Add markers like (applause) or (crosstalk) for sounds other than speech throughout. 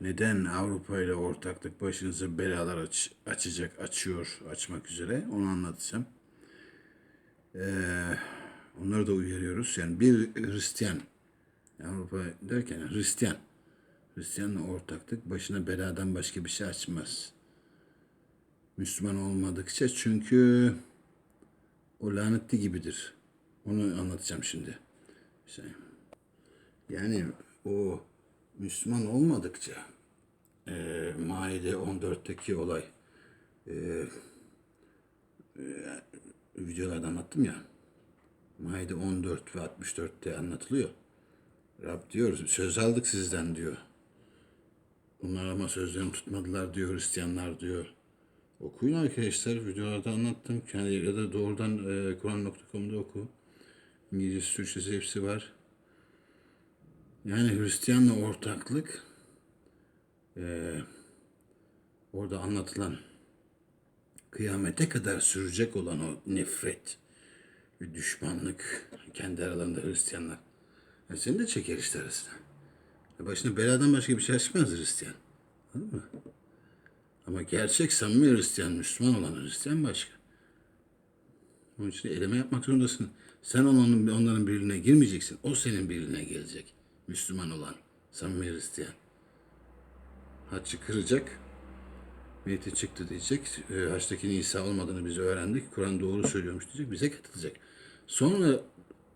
neden Avrupa ile ortaklık başınıza belalar aç- açacak, açıyor, açmak üzere onu anlatacağım. Ee, onları da uyarıyoruz. Yani bir Hristiyan, Avrupa derken Hristiyan, Hristiyanla ortaklık başına beladan başka bir şey açmaz. Müslüman olmadıkça çünkü o lanetli gibidir. Onu anlatacağım şimdi. Yani o Müslüman olmadıkça e, Maide 14'teki olay e, e, videolarda anlattım ya Maide 14 ve 64'te anlatılıyor. Rab diyor söz aldık sizden diyor. Bunlar ama sözlerini tutmadılar diyor Hristiyanlar diyor. Okuyun arkadaşlar videolarda anlattım. Yani ya da doğrudan e, Kur'an.com'da oku. İngilizcesi, Türkçesi hepsi var. Yani Hristiyanla ortaklık eee, orada anlatılan kıyamete kadar sürecek olan o nefret ve düşmanlık kendi aralarında Hristiyanlar. Ya seni de çeker işte arasına. Başına beladan başka bir şey açmaz Hristiyan. Anladın mı? Ama gerçek samimi Hristiyan, Müslüman olan Hristiyan başka. Onun için eleme yapmak zorundasın. Sen onun, onların birliğine girmeyeceksin. O senin birliğine gelecek. Müslüman olan, samimi Hristiyan. Haccı kıracak. Mehdi çıktı diyecek. E, haçtakinin İsa olmadığını biz öğrendik. Kur'an doğru söylüyormuş diyecek. Bize katılacak. Sonra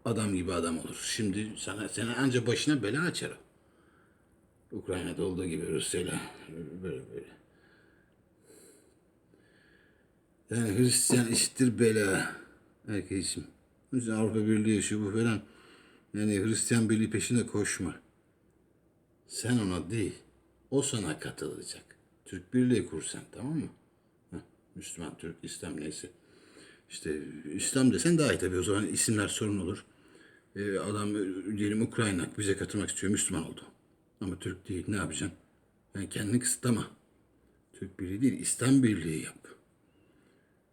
adam gibi adam olur. Şimdi sana, sana anca başına bela açar. o. Ukrayna'da olduğu gibi Rusya'yla böyle böyle. Yani Hristiyan eşittir bela. İçin Avrupa Birliği şu bu falan. Yani Hristiyan Birliği peşinde koşma. Sen ona değil. O sana katılacak. Türk Birliği kur sen tamam mı? Heh, Müslüman, Türk, İslam neyse. İşte İslam desen daha iyi tabii. O zaman isimler sorun olur. Ee, adam diyelim Ukrayna bize katılmak istiyor. Müslüman oldu. Ama Türk değil. Ne yapacaksın? Yani kendini kısıtlama. Türk Birliği değil. İslam Birliği yap.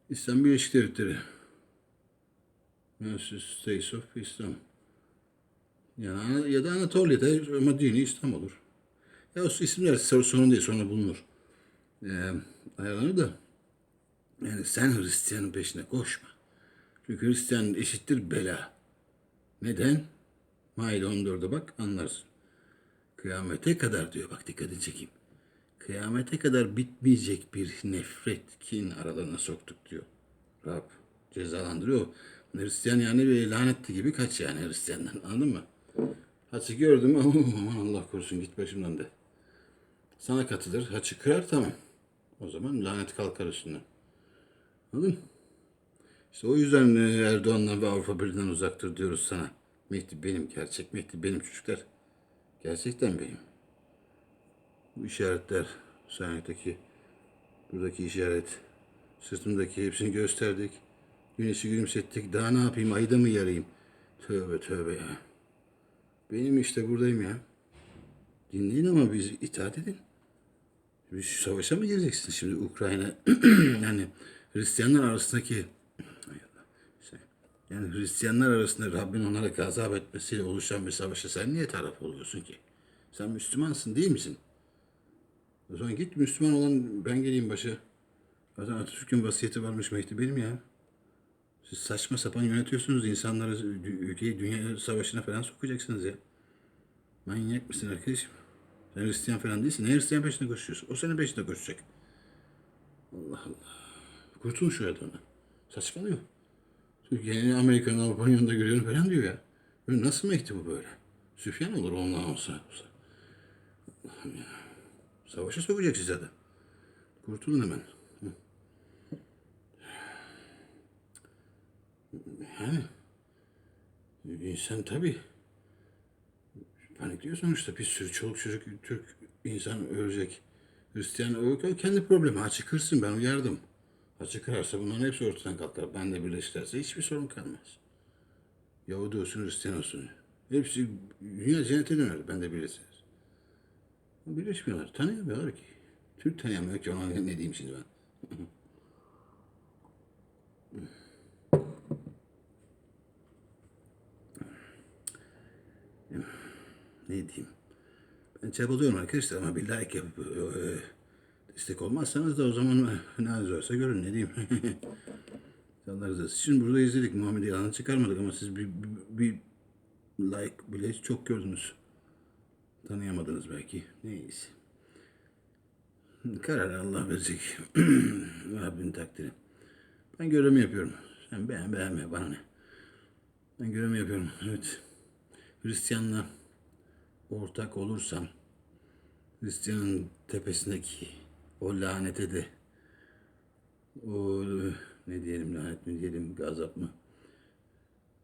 İslam Birleşik Devletleri. United States of Islam. Yani ya da Anatolia'da ama dini İslam olur. Ya o isimler sor- sorun değil sonra bulunur. Ee, ayarlanır da yani sen Hristiyanın peşine koşma. Çünkü Hristiyan eşittir bela. Neden? Maide 14'e bak anlarsın. Kıyamete kadar diyor bak dikkatini çekeyim. Kıyamete kadar bitmeyecek bir nefret kin aralarına soktuk diyor. Rab cezalandırıyor. Hristiyan yani bir lanetli gibi kaç yani Hristiyandan anladın mı? Haçı gördüm (laughs) aman Allah korusun git başımdan de. Sana katılır haçı kırar tamam. O zaman lanet kalkar üstünden. Anladın? İşte o yüzden e, Erdoğan'dan ve Avrupa Birliği'nden uzaktır diyoruz sana. Mehdi benim, gerçek Mehdi benim çocuklar. Gerçekten benim. Bu işaretler, sahnetteki, buradaki işaret, sırtımdaki hepsini gösterdik. Güneşi gülümsettik. Daha ne yapayım, ayda mı yarayım? Tövbe tövbe ya. Benim işte buradayım ya. Dinleyin ama biz itaat edin. Bir savaşa mı gireceksin şimdi Ukrayna? (clears throat) yani Hristiyanlar arasındaki yani Hristiyanlar arasında Rabbin onlara gazap etmesiyle oluşan bir savaşa sen niye taraf oluyorsun ki? Sen Müslümansın değil misin? O zaman git Müslüman olan ben geleyim başa. Zaten Atatürk'ün vasiyeti varmış Mehdi benim ya. Siz saçma sapan yönetiyorsunuz insanları ülkeyi dünya savaşına falan sokacaksınız ya. Manyak mısın arkadaşım? Sen Hristiyan falan değilsin. Ne Hristiyan peşinde koşuyorsun? O senin peşinde koşacak. Allah Allah. Kurtulun şu adamdan. Saçmalıyor. Türkiye'nin Amerika'nın Avrupa'nın yanında görüyorum falan diyor ya. Böyle nasıl Mehdi bu böyle? Süfyan olur ondan olsa. olsa. Allah'ım ya. Savaşa sokacak size de. Kurtulun hemen. Yani insan tabii panikliyor sonuçta. Bir sürü çoluk çocuk Türk insan ölecek. Hristiyan o kendi problemi. Kırsın ben uyardım. Açık kırarsa bunların hepsi ortadan kalkar. Ben de birleşirlerse hiçbir sorun kalmaz. Yahudi olsun Hristiyan olsun. Hepsi dünya cennete döner. Ben de birleşiriz. Birleşmiyorlar. Tanıyamıyorlar ki. Türk tanıyamıyor ki ona ne diyeyim şimdi ben. (laughs) Ne diyeyim? Ben çabalıyorum arkadaşlar ama bir like yapıp e, destek olmazsanız da o zaman e, ne varsa görün ne diyeyim. Allah razı olsun. Şimdi burada izledik. Muhammed Yalan'ı çıkarmadık ama siz bir, bir, bir like bile çok gördünüz. Tanıyamadınız belki. Neyse. Karar Allah verecek. (clears throat) Rabbin takdiri. Ben görevimi yapıyorum. Sen beğen beğenme bana ne. Ben görevimi yapıyorum. Evet. Hristiyanla ortak olursam Hristiyanın tepesindeki o lanete de o ne diyelim lanet mi diyelim gazap mı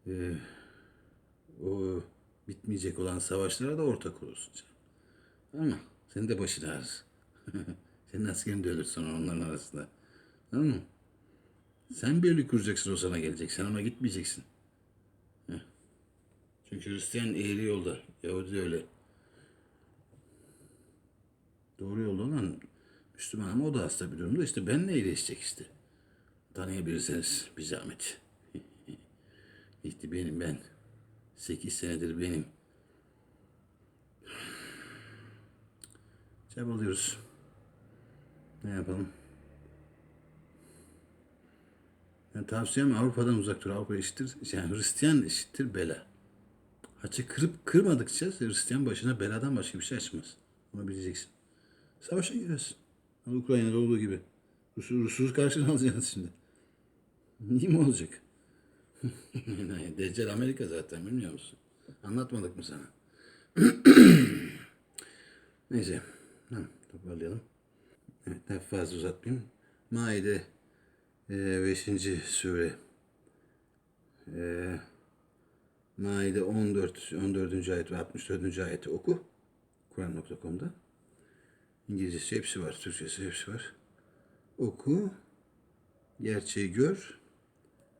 Ee, o bitmeyecek olan savaşlara da ortak olursun sen. Ama senin de başın ağrır. (laughs) Senin askerin de ölür sonra onların arasında. Tamam mı? Sen birlik kuracaksın o sana gelecek. Sen ona gitmeyeceksin. Çünkü Hristiyan eğri yolda. Yahudi de öyle. Doğru yolda olan Müslüman ama o da hasta bir durumda. İşte benle iyileşecek işte. Tanıyabilirseniz bir zahmet. (laughs) İşte benim ben. Sekiz senedir benim. Çabalıyoruz. Ne yapalım? Yani tavsiyem Avrupa'dan uzak dur. Avrupa eşittir. Yani Hristiyan eşittir bela. Haçı kırıp kırmadıkça Hristiyan başına beladan başka bir şey açmaz. Bunu bileceksin. Savaşa giriyorsun. Ukrayna'da olduğu gibi. Rus, Rus'u karşına alacaksın şimdi. İyi mi olacak? (laughs) Deccal Amerika zaten bilmiyor musun? Anlatmadık mı sana? (clears throat) Neyse. Tamam, toparlayalım. Evet, daha fazla uzatmayayım. Maide 5. sure. E, Maide 14. 14. ayet ve 64. ayeti oku. Kur'an.com'da. İngilizcesi hepsi var. Türkçesi hepsi var. Oku. Gerçeği gör.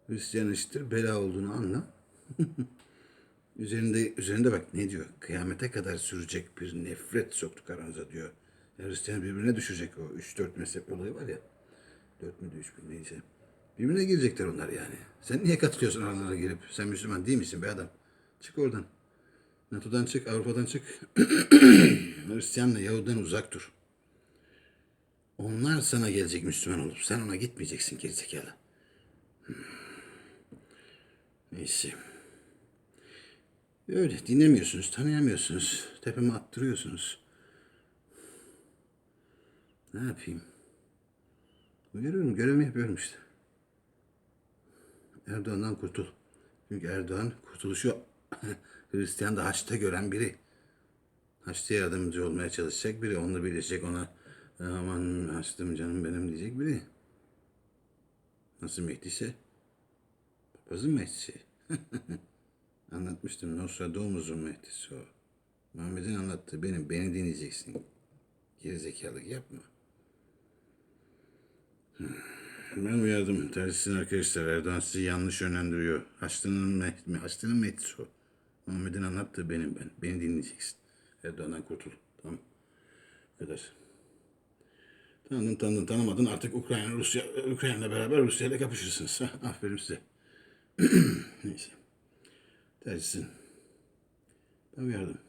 Hristiyan eşittir bela olduğunu anla. (laughs) üzerinde üzerinde bak ne diyor? Kıyamete kadar sürecek bir nefret soktuk aranıza diyor. Hristiyan birbirine düşecek o 3-4 mezhep olayı var ya. 4 müydü 3 mü neyse. Birbirine girecekler onlar yani. Sen niye katılıyorsun aralarına girip? Sen Müslüman değil misin be adam? Çık oradan. NATO'dan çık, Avrupa'dan çık. (clears throat) Hristiyanla Yahudiden uzak dur. Onlar sana gelecek Müslüman olup sen ona gitmeyeceksin gerizekalı. Neyse. Öyle dinlemiyorsunuz, tanıyamıyorsunuz. Tepeme attırıyorsunuz. Ne yapayım? Uyarıyorum, görevimi yapıyorum işte. Erdoğan'dan kurtul. Çünkü Erdoğan kurtuluşu (laughs) Hristiyan da Haç'ta gören biri. Haç'ta yardımcı olmaya çalışacak biri. Onunla birleşecek ona aman Haç'tım canım benim diyecek biri. Nasıl Mehdi ise? Papazın Mehdi'si. (laughs) Anlatmıştım. Nostradamus'un Mehdi'si o. Muhammed'in anlattığı benim. Beni dinleyeceksin. Gerizekalık yapma. Ben uyardım. Tersisin arkadaşlar. Erdoğan sizi yanlış yönlendiriyor. Haçlı'nın Mehdi, Haçlı'nın Mehdi'si o. Muhammed'in anlattığı benim ben. Beni dinleyeceksin. Erdoğan'dan kurtul. Tamam. Bu kadar. Tanıdın tanıdın tanımadın artık Ukrayna Rusya Ukrayna'la beraber Rusya ile kapışırsınız. Hah, aferin size. (clears throat) Neyse. Tersisin. Ben uyardım.